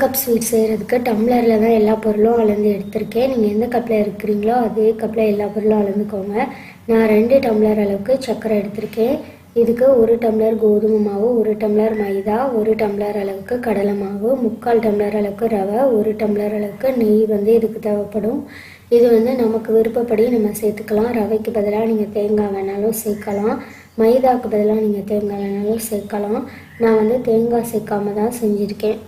Cup sweet செய்கிறதுக்கு டம்ளரில் தான் எல்லா பொருளும் அளந்து எடுத்திருக்கேன். நீங்கள் எந்த கப்பில் இருக்கிறீங்களோ அதே கப்பில் எல்லா பொருளும் அளந்துக்கோங்க. நான் ரெண்டு டம்ளர் அளவுக்கு சர்க்கரை எடுத்திருக்கேன். இதுக்கு ஒரு டம்ளர் கோதுமை மாவு ஒரு டம்ளர் மைதா ஒரு டம்ளர் அளவுக்கு கடலை மாவு முக்கால் டம்ளர் அளவுக்கு ரவை ஒரு டம்ளர் அளவுக்கு நெய் வந்து இதுக்கு தேவைப்படும். இது வந்து நமக்கு விருப்பப்படி நம்ம சேர்த்துக்கலாம். ரவைக்கு பதிலாக நீங்கள் தேங்காய் வேணாலும் சேர்க்கலாம். மைதாக்கு பதிலாக நீங்கள் தேங்காய் வேணாலும் சேர்க்கலாம். நான் வந்து தேங்காய் சேர்க்காம தான் செஞ்சுருக்கேன்.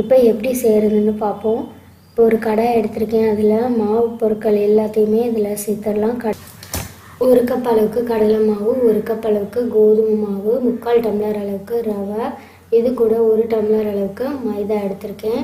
இப்போ எப்படி செய்கிறதுன்னு பார்ப்போம். இப்போ ஒரு கடாய் எடுத்திருக்கேன். அதில் மாவு பொருட்கள் எல்லாத்தையுமே இதில் சேர்த்துடலாம். க ஒரு கப் அளவுக்கு கடலை மாவு ஒரு கப் அளவுக்கு கோதுமை மாவு முக்கால் டம்ளர் அளவுக்கு ரவை. இது கூட ஒரு டம்ளர் அளவுக்கு மைதா எடுத்திருக்கேன்.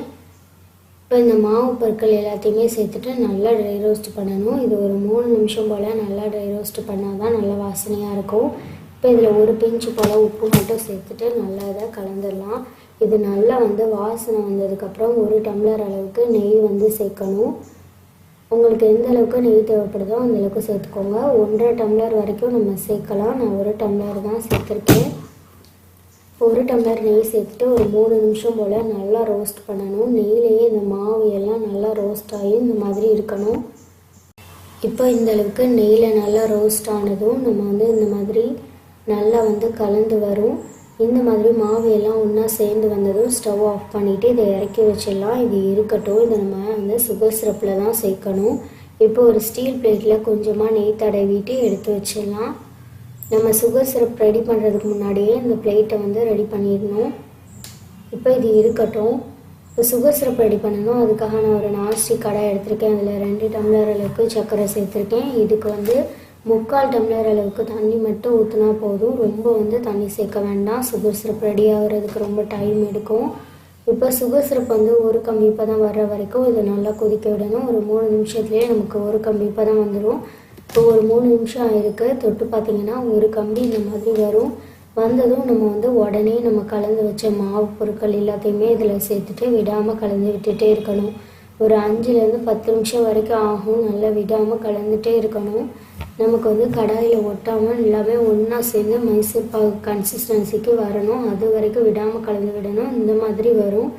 இப்போ இந்த மாவு பொருட்கள் எல்லாத்தையுமே சேர்த்துட்டு நல்லா ட்ரை ரோஸ்ட் பண்ணணும். இது ஒரு மூணு நிமிஷம் போல் நல்லா ட்ரை ரோஸ்ட் பண்ணால் தான் நல்லா வாசனையாக இருக்கும். இப்போ இதில் ஒரு பிஞ்சு போல் உப்பு மட்டும் சேர்த்துட்டு நல்லா இதை கலந்துடலாம். இது நல்லா வந்து வாசனை வந்ததுக்கப்புறம் ஒரு டம்ளர் அளவுக்கு நெய் வந்து சேர்க்கணும். உங்களுக்கு எந்த அளவுக்கு நெய் தேவைப்படுதோ அந்தளவுக்கு சேர்த்துக்கோங்க. ஒன்றரை டம்ளர் வரைக்கும் நம்ம சேர்க்கலாம். நான் ஒரு டம்ளர் தான் சேர்த்துருக்கேன். ஒரு டம்ளர் நெய் சேர்த்துட்டு ஒரு மூணு நிமிஷம் போல் நல்லா ரோஸ்ட் பண்ணணும். நெய்லேயே இந்த மாவு எல்லாம் நல்லா ரோஸ்ட் ஆகி இந்த மாதிரி இருக்கணும். இப்போ இந்த அளவுக்கு நெய்யில் நல்லா ரோஸ்ட் ஆனதும் நம்ம வந்து இந்த மாதிரி நல்லா வந்து கலந்து வரும். இந்த மாதிரி மாவு எல்லாம் ஒன்றா சேர்ந்து வந்ததும் ஸ்டவ் ஆஃப் பண்ணிவிட்டு இதை இறக்கி வச்சிடலாம். இது இருக்கட்டும். இதை நம்ம வந்து சுகர் சிரப்பில் தான் சேர்க்கணும். இப்போ ஒரு ஸ்டீல் பிளேட்டில் கொஞ்சமாக நெய் தடவிட்டு எடுத்து வச்சிடலாம். நம்ம சுகர் சிரப் ரெடி பண்ணுறதுக்கு முன்னாடியே இந்த பிளேட்டை வந்து ரெடி பண்ணிடணும். இப்போ இது இருக்கட்டும். இப்போ சுகர் சிரப் ரெடி பண்ணணும். அதுக்காக நான் ஒரு நாஸ்டிக் கடை எடுத்திருக்கேன். அதில் ரெண்டு டம்ளர் அளவுக்கு சர்க்கரை சேர்த்துருக்கேன். இதுக்கு வந்து முக்கால் டம்ளர் அளவுக்கு தண்ணி மட்டும் ஊற்றினா போதும். ரொம்ப வந்து தண்ணி சேர்க்க வேண்டாம். சுகர் சிரப் ரெடி ஆகிறதுக்கு ரொம்ப டைம் எடுக்கும். இப்போ சுகர் சிரப் வந்து ஒரு கம்பி இப்போ தான் வர்ற வரைக்கும் இதை நல்லா கொதிக்க விடணும். ஒரு மூணு நிமிஷத்துலேயே நமக்கு ஒரு கம்பி இப்போ தான் வந்துடும் இப்போ ஒரு மூணு நிமிஷம் ஆயிருக்கு. தொட்டு பார்த்தீங்கன்னா ஒரு கம்பி இந்த மாதிரி வரும். வந்ததும் நம்ம வந்து உடனே நம்ம கலந்து வச்ச மாவு பொருட்கள் எல்லாத்தையுமே இதில் சேர்த்துட்டு விடாமல் கலந்து விட்டுட்டே இருக்கணும். ஒரு அஞ்சுலேருந்து பத்து நிமிஷம் வரைக்கும் ஆகும். நல்லா விடாமல் கலந்துட்டே இருக்கணும். நமக்கு வந்து கடாயில் ஒட்டாமல் எல்லாமே ஒன்றா சேர்ந்து மைசூர் பாகு கன்சிஸ்டன்சிக்கு வரணும். அது வரைக்கும் விடாமல் கலந்து விடணும். இந்த மாதிரி வரும்.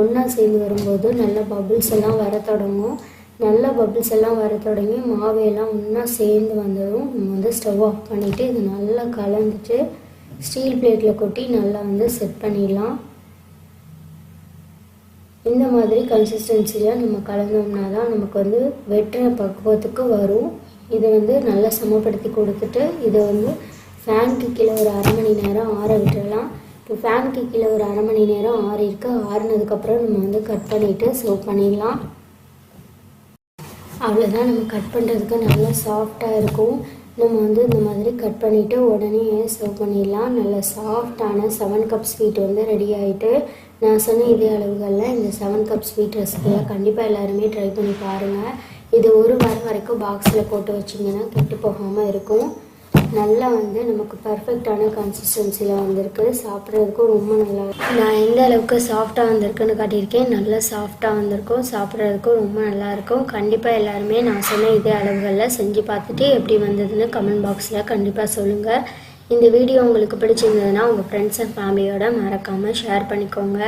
ஒன்றா சேர்ந்து வரும்போது நல்ல பபுள்ஸ் எல்லாம் வர தொடங்கும். நல்ல பபுள்ஸ் எல்லாம் வர தொடங்கி மாவையெல்லாம் ஒன்றா சேர்ந்து வந்ததும் நம்ம வந்து ஸ்டவ் ஆஃப் பண்ணிவிட்டு இது நல்லா கலந்துட்டு ஸ்டீல் பிளேட்டில் கொட்டி நல்லா வந்து செட் பண்ணிடலாம். இந்த மாதிரி கன்சிஸ்டன்சியில் நம்ம கலந்தோம்னா தான் நமக்கு வந்து வெட்டுற பக்குவத்துக்கு வரும். இதை வந்து நல்லா சமப்படுத்தி கொடுத்துட்டு இதை வந்து ஃபேனுக்கு கீழே ஒரு அரை மணி நேரம் ஆற விட்டுடலாம். இப்போ ஃபேனுக்கு கீழே ஒரு அரை மணி நேரம் ஆறிருக்கு ஆறுனதுக்கப்புறம் நம்ம வந்து கட் பண்ணிவிட்டு சர்வ் பண்ணிடலாம். அவ்வளோதான் நம்ம கட் பண்ணுறதுக்கு நல்லா சாஃப்டாக இருக்கும். நம்ம வந்து இந்த மாதிரி கட் பண்ணிவிட்டு உடனே சர்வ் பண்ணிடலாம். நல்ல சாஃப்டான செவன் கப் ஸ்வீட் வந்து ரெடி ஆகிட்டு நான் சொன்ன இதே அளவுகளில் இந்த செவன் கப் ஸ்வீட் ரெசிபியை கண்டிப்பாக எல்லாருமே ட்ரை பண்ணி பாருங்கள் இது ஒரு வாரம் வரைக்கும் பாக்ஸில் போட்டு வச்சிங்கன்னா கெட்டு போகாமல் இருக்கும். நல்லா வந்து நமக்கு பர்ஃபெக்டான கன்சிஸ்டன்சியில் வந்திருக்கு. சாப்பிட்றதுக்கும் ரொம்ப நல்லா நான் எந்த அளவுக்கு சாஃப்டாக வந்திருக்குன்னு காட்டியிருக்கேன். நல்லா சாஃப்டாக வந்திருக்கும். சாப்பிட்றதுக்கும் ரொம்ப நல்லாயிருக்கும் கண்டிப்பாக எல்லாருமே நான் சொன்ன இதே அளவுகளில் செஞ்சு பார்த்துட்டு எப்படி வந்ததுன்னு கமெண்ட் பாக்ஸில் கண்டிப்பாக சொல்லுங்கள் இந்த வீடியோ உங்களுக்கு பிடிச்சிருந்ததுன்னா உங்கள் ஃப்ரெண்ட்ஸ் அண்ட் ஃபேமிலியோட மறக்காமல் ஷேர் பண்ணிக்கோங்க.